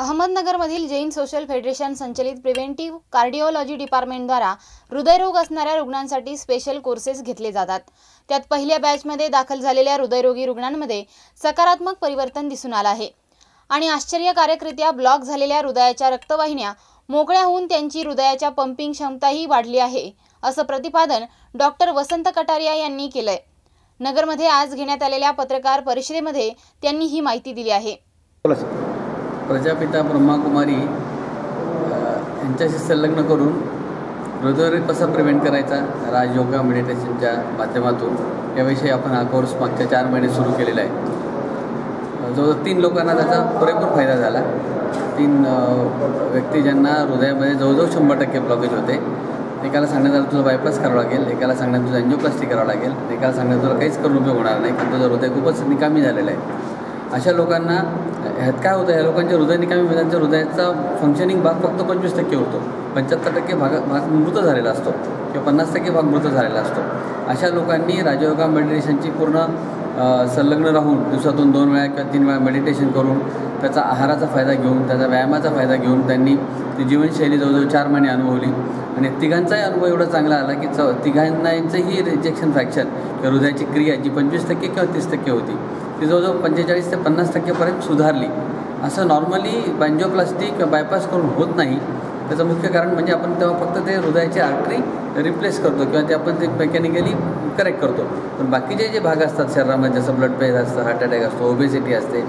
अहमदनगरमधील Jain social federation संचलित preventive cardiology डिपार्टमेंटद्वारा हृदयरोग असणाऱ्या रुग्णांसाठी स्पेशल कोर्सेस घेतले जातात. त्यात पहिल्या बॅचमध्ये दाखल झालेल्या हृदयरोगी रुग्णांमध्ये सकारात्मक परिवर्तन दिसून आलं आहे. आणि आश्चर्यकारकरित्या ब्लॉक झालेल्या हृदयाच्या रक्तवाहिन्या मोकळ्या होऊन त्यांची हृदयाच्या पंपिंग क्षमताही वाढली आहे असं प्रतिपादन डॉक्टर वसंत कटारिया यांनी केलंय. नगरमध्ये आज घेण्यात आलेल्या पत्रकार परिषदेमध्ये त्यांनी ही माहिती दिली आहे. प्रजापिता ब्रह्माकुमारी यांच्याशी संलग्न करून हृदयरोग कसा प्रिव्हेंट करायचा? राजयोगा मेडिटेशनच्या माध्यमातून. याविषयी आपण हा कोर्स मागच्या चार महिने सुरू केलेला आहे. जवळजवळ तीन लोकांना त्याचा पुरेपूर फायदा झाला. तीन व्यक्ती ज्यांना हृदयामध्ये जवळजवळ शंभर टक्के ब्लॉकेज होते. एकाला सांगण्यात आलं तुझं बायपास करावं लागेल. एकाला सांगण्यात तुझं अँजिओप्लास्टी करावं लागेल. एकाला सांगण्यात तुला काहीच करून उपयोग होणार नाही. कारण तुझं हृदय खूपच निकामी झालेलं आहे. अशा लोकांना ह्यात काय होतं या लोकांच्या हृदय निकामी म्हणजे हृदयाचा फंक्शनिंग भाग फक्त पंचवीस टक्के होतो. पंच्याहत्तर टक्के भाग भाग मृत झालेला असतो. किंवा पन्नास टक्के भाग मृत झालेला असतो. अशा लोकांनी राजयोगा मेडिटेशनची पूर्ण संलग्न राहून दिवसातून दोन वेळा किंवा तीन वेळा मेडिटेशन करून त्याचा आहाराचा फायदा घेऊन त्याचा व्यायामाचा फायदा घेऊन त्यांनी ती जीवनशैली जवळजवळ चार महिने अनुभवली. आणि तिघांचाही अनुभव एवढा चांगला आला की च तिघांनाचंही रिजेक्शन फ्रॅक्चर किंवा हृदयाची क्रिया जी पंचवीस टक्के किंवा तीस टक्के होती ती जवळजवळ पंचेचाळीस ते पन्नास टक्केपर्यंत सुधारली. असं नॉर्मली बँजोप्लास्टिक किंवा बायपास करून होत नाही त्याचं मुख्य कारण म्हणजे आपण तेव्हा फक्त ते हृदयाची आर्टरी रिप्लेस करतो किंवा ते आपण ते मेकॅनिकली करेक्ट करतो. पण बाकीचे जे भाग असतात शरीरामध्ये जसं ब्लड प्रेशर असतं हार्ट अटॅक असतो ओबेसिटी असते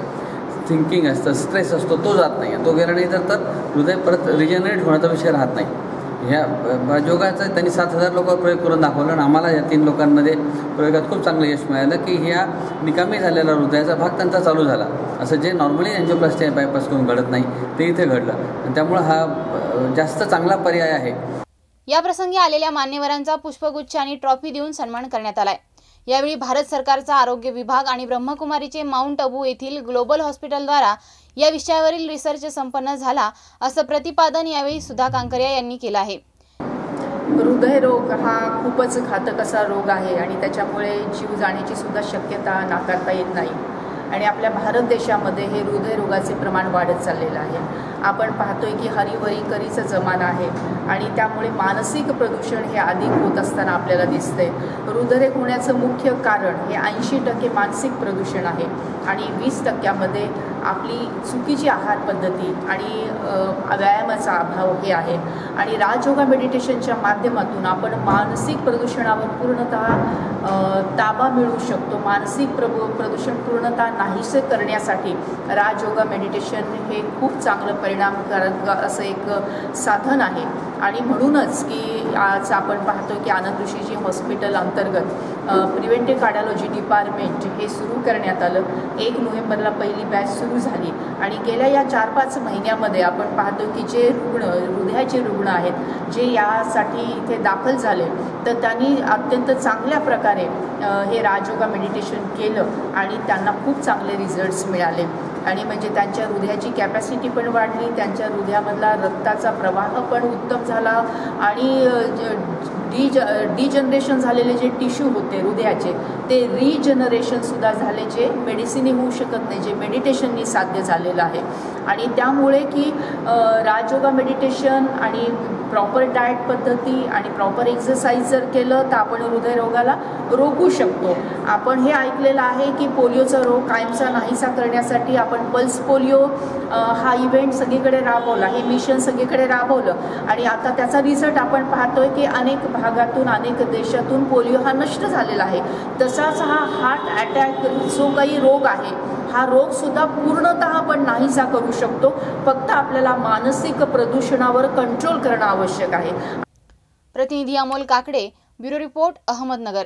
थिंकिंग असतं स्ट्रेस असतो तो जात नाही. तो गेला नाही तर तर हृदय परत रिजनरेट होण्याचा विषय राहत नाही. ह्या योगाचा त्यांनी सात हजार लोकांवर प्रयोग करून दाखवला आणि आम्हाला या तीन लोकांमध्ये प्रयोगात खूप चांगलं यश मिळालं की ह्या निकामी झालेला हृदयाचा भाग त्यांचा चालू झाला. असं जे नॉर्मली अँजिओप्लास्टी बायपास करून घडत नाही ते इथे घडलं. आणि त्यामुळं हा जास्त चांगला पर्याय आहे. या प्रसंगी आलेल्या मान्यवरांचा पुष्पगुच्छ आणि ट्रॉफी देऊन सन्मान करण्यात आलाय. यावेळी भारत सरकारचा आरोग्य विभाग आणि ब्रह्मकुमारीचे माउंट अबू येथील ग्लोबल हॉस्पिटलद्वारा या विषयावरील रिसर्च संपन्न झाला असं प्रतिपादन यावेळी सुधा कांकरिया यांनी केलं आहे. हृदयरोग हा खूपच घातक असा रोग आहे आणि त्याच्यामुळे जीव जाण्याची सुद्धा शक्यता नाकारता येत नाही. आणि आपल्या भारत देशामध्ये हे हृदयरोगाचे प्रमाण वाढत चाललेलं आहे. आपण पाहतोय की हरिवरी करीचा जमाना आहे आणि त्यामुळे मानसिक प्रदूषण हे अधिक होत असताना आपल्याला दिसतंय. हृदयरोग होण्याचं मुख्य कारण हे ऐंशी टक्के मानसिक प्रदूषण आहे आणि वीस टक्क्यामध्ये आपली चुकीची आहार पद्धती आणि व्यायामाचा अभाव हे आहे. आणि राजयोगा मेडिटेशनच्या माध्यमातून आपण मानसिक प्रदूषणावर पूर्णतः ताबा मिळवू शकतो. मानसिक प्रभू प्रदूषण पूर्णतः नाहीसे करण्यासाठी राजयोगा मेडिटेशन हे खूप चांगलं परिणामकारक असं एक साधन आहे. आणि म्हणूनच की आज आपण पाहतो की आनंद ऋषीजी हॉस्पिटल अंतर्गत प्रिव्हेंटिव्ह कार्डिओलॉजी डिपार्टमेंट हे सुरू करण्यात आलं. एक नोव्हेंबरला पहिली बॅच सुरू झाली आणि गेल्या या चार पाच महिन्यामध्ये आपण पाहतो की जे रुग्ण हृदयाचे रुग्ण आहेत जे यासाठी इथे दाखल झाले तर त्यांनी अत्यंत चांगल्या प्रकारे हे राजयोगा मेडिटेशन केलं आणि त्यांना खूप चांगले रिझल्ट्स मिळाले. आणि म्हणजे त्यांच्या हृदयाची कॅपॅसिटी पण वाढली त्यांच्या हृदयामधला रक्ताचा प्रवाह पण उत्तम झाला आणि अ, डी ज डिजनरेशन झालेले जे टिश्यू होते हृदयाचे ते रिजनरेशनसुद्धा झाले जे मेडिसिनी होऊ शकत नाही जे मेडिटेशननी साध्य झालेलं आहे. आणि त्यामुळे की राजयोगा मेडिटेशन आणि प्रॉपर डाएट पद्धती आणि प्रॉपर एक्सरसाइज जर केलं तर आपण हृदयरोगाला रोखू शकतो. आपण हे ऐकलेलं आहे की पोलिओचा रोग कायमचा नाहीसा करण्यासाठी आपण पल्स पोलिओ हा इव्हेंट सगळीकडे राबवला हे मिशन सगळीकडे राबवलं. आणि आता त्याचा रिझल्ट आपण पाहतोय की अनेक भागातून अनेक देशातून पोलिओ हा नष्ट झालेला आहे. तसाच हा हार्ट अटॅक जो काही रोग आहे हा रोगसुद्धा पूर्णतः आपण नाहीसा करू शकतो. फक्त आपल्याला मानसिक प्रदूषणावर कंट्रोल करणं आवश्यक आहे. प्रतिनिधी अमोल काकडे ब्युरो रिपोर्ट अहमदनगर.